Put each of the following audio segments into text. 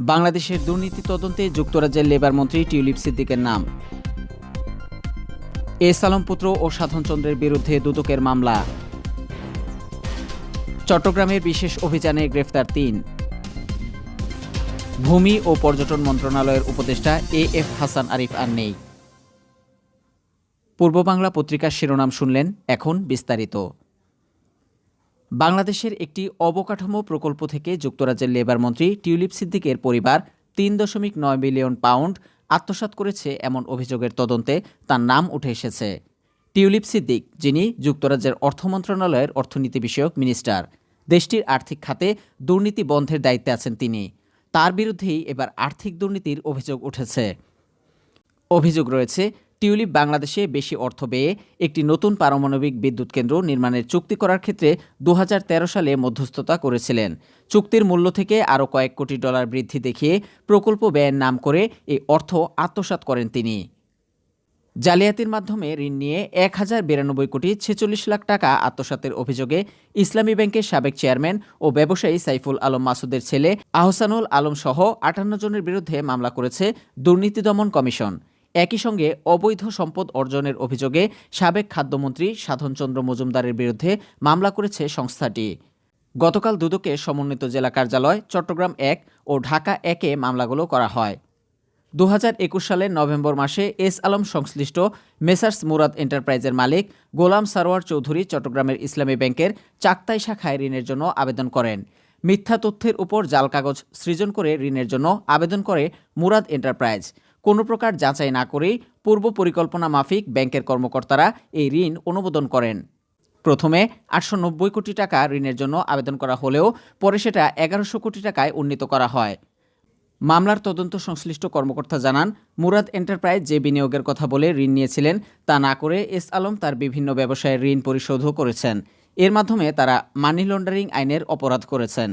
বাংলাদেশের দুর্নীতি তদন্তে যুক্তরাজ্যের লেবার মন্ত্রী টিউলিপ সিদ্দিকের নাম। এ সালম পুত্র ও সাধনচন্দ্রের বিরুদ্ধে দুদকের মামলা। চট্টগ্রামে বিশেষ অভিযানে গ্রেফতার তিন। ভূমি ও পর্যটন মন্ত্রণালয়ের উপদেষ্টা এ এফ হাসান আরিফ আর নেই। পূর্ব বাংলা পত্রিকার শিরোনাম শুনলেন এখন বিস্তারিত। বাংলাদেশের একটি অবকাঠামো প্রকল্প থেকে যুক্তরাজ্যের লেবার মন্ত্রী টিউলিপ সিদ্দিকের পরিবার তিন দশমিক নয় মিলিয়ন পাউন্ড আত্মসাৎ করেছে এমন অভিযোগের তদন্তে তার নাম উঠে এসেছে। টিউলিপ সিদ্দিক, যিনি যুক্তরাজ্যের অর্থ মন্ত্রণালয়ের অর্থনীতি বিষয়ক মিনিস্টার, দেশটির আর্থিক খাতে দুর্নীতি বন্ধের দায়িত্বে আছেন তিনি। তার বিরুদ্ধেই এবার আর্থিক দুর্নীতির অভিযোগ উঠেছে। অভিযোগ রয়েছে টিউলিপ বাংলাদেশে বেশি অর্থ ব্যয়ে একটি নতুন পারমাণবিক বিদ্যুৎ কেন্দ্র নির্মাণের চুক্তি করার ক্ষেত্রে দু হাজার তেরো সালে মধ্যস্থতা করেছিলেন। চুক্তির মূল্য থেকে আরও কয়েক কোটি ডলার বৃদ্ধি দেখিয়ে প্রকল্প ব্যয়ের নাম করে এই অর্থ আত্মসাৎ করেন তিনি। জালিয়াতির মাধ্যমে ঋণ নিয়ে এক হাজার বিরানব্বই কোটি ছেচল্লিশ লাখ টাকা আত্মসাতের অভিযোগে ইসলামী ব্যাংকের সাবেক চেয়ারম্যান ও ব্যবসায়ী সাইফুল আলম মাসুদের ছেলে আহসানুল আলম সহ আটান্ন জনের বিরুদ্ধে মামলা করেছে দুর্নীতি দমন কমিশন। একই সঙ্গে অবৈধ সম্পদ অর্জনের অভিযোগে সাবেক খাদ্যমন্ত্রী সাধনচন্দ্র মজুমদারের বিরুদ্ধে মামলা করেছে সংস্থাটি। গতকাল দুদকে সমন্বিত জেলা কার্যালয় চট্টগ্রাম এক ও ঢাকা একে মামলাগুলো করা হয়। দু হাজার একুশ সালের নভেম্বর মাসে এস আলম সংশ্লিষ্ট মেসার্স মুরাদ এন্টারপ্রাইজের মালিক গোলাম সারোয়ার চৌধুরী চট্টগ্রামের ইসলামী ব্যাংকের চাকতাই শাখায় ঋণের জন্য আবেদন করেন। মিথ্যা তথ্যের উপর জাল কাগজ সৃজন করে ঋণের জন্য আবেদন করে মুরাদ এন্টারপ্রাইজ। কোনো প্রকার যাচাই না করেই পূর্ব পরিকল্পনা মাফিক ব্যাংকের কর্মকর্তারা এই ঋণ অনুমোদন করেন। প্রথমে আটশো নব্বই কোটি টাকা ঋণের জন্য আবেদন করা হলেও পরে সেটা এগারোশো কোটি টাকায় উন্নীত করা হয়। মামলার তদন্ত সংশ্লিষ্ট কর্মকর্তা জানান, মুরাদ এন্টারপ্রাইজ যে বিনিয়োগের কথা বলে ঋণ নিয়েছিলেন তা না করে এস আলম তার বিভিন্ন ব্যবসায়ের ঋণ পরিশোধও করেছেন। এর মাধ্যমে তারা মানি লন্ডারিং আইনের অপরাধ করেছেন।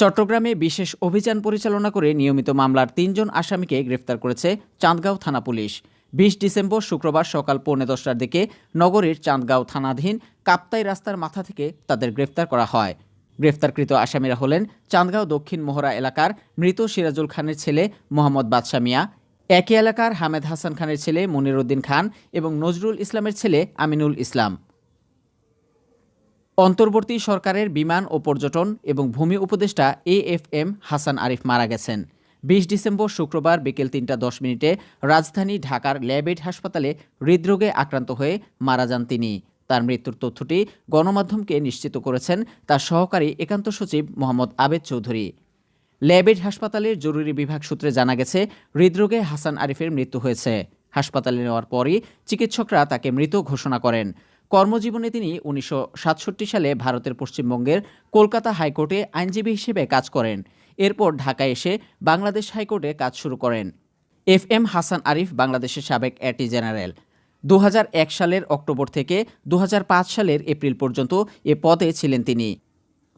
চট্টগ্রামে বিশেষ অভিযান পরিচালনা করে নিয়মিত মামলার তিনজন আসামিকে গ্রেফতার করেছে চাঁদগাঁও থানা পুলিশ। বিশ ডিসেম্বর শুক্রবার সকাল পৌনে দশটার দিকে নগরীর চাঁদগাঁও থানাধীন কাপ্তাই রাস্তার মাথা থেকে তাদের গ্রেফতার করা হয়। গ্রেফতারকৃত আসামিরা হলেন চাঁদগাঁও দক্ষিণ মোহরা এলাকার মৃত সিরাজুল খানের ছেলে মোহাম্মদ বাদশা মিয়া, একই এলাকার হামেদ হাসান খানের ছেলে মনিরুদ্দিন খান এবং নজরুল ইসলামের ছেলে আমিনুল ইসলাম। অন্তর্বর্তী সরকারের বিমান ও পর্যটন এবং ভূমি উপদেষ্টা A F M Hasan Arif মারা গেছেন। বিশ ডিসেম্বর শুক্রবার বিকেল তিনটা দশ মিনিটে রাজধানী ঢাকার ল্যাবেড হাসপাতালে হৃদরোগে আক্রান্ত হয়ে মারা যান তিনি। তার মৃত্যুর তথ্যটি গণমাধ্যমকে নিশ্চিত করেছেন তার সহকারী একান্ত সচিব মোহাম্মদ আবেদ চৌধুরী। ল্যাবেড হাসপাতালের জরুরি বিভাগ সূত্রে জানা গেছে, হৃদরোগে হাসান আরিফের মৃত্যু হয়েছে। হাসপাতালে নেওয়ার পরই চিকিৎসকরা তাকে মৃত ঘোষণা করেন। কর্মজীবনে তিনি উনিশশো সাতষট্টি সালে ভারতের পশ্চিমবঙ্গের কলকাতা হাইকোর্টে আইনজীবী হিসেবে কাজ করেন। এরপর ঢাকায় এসে বাংলাদেশ হাইকোর্টে কাজ শুরু করেন। এফ এম হাসান আরিফ বাংলাদেশের সাবেক অ্যাটর্নি জেনারেল। দু হাজার এক সালের অক্টোবর থেকে দুহাজার পাঁচ সালের এপ্রিল পর্যন্ত এ পদে ছিলেন তিনি।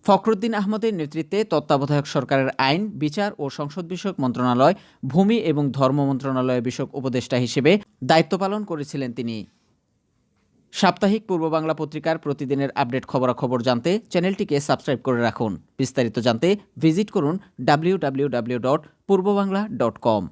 ফখরুদ্দিন আহমদের নেতৃত্বে তত্ত্বাবধায়ক সরকারের আইন, বিচার ও সংসদ বিষয়ক মন্ত্রণালয়, ভূমি এবং ধর্ম মন্ত্রণালয় বিষয়ক উপদেষ্টা হিসেবে দায়িত্ব পালন করেছিলেন তিনি। সাপ্তাহিক পূর্ব বাংলা পত্রিকার প্রতিদিনের আপডেট খবরাখবর জানতে চ্যানেলটিকে সাবস্ক্রাইব করে রাখুন। বিস্তারিত জানতে ভিজিট করুন W dot Purbabangla dot com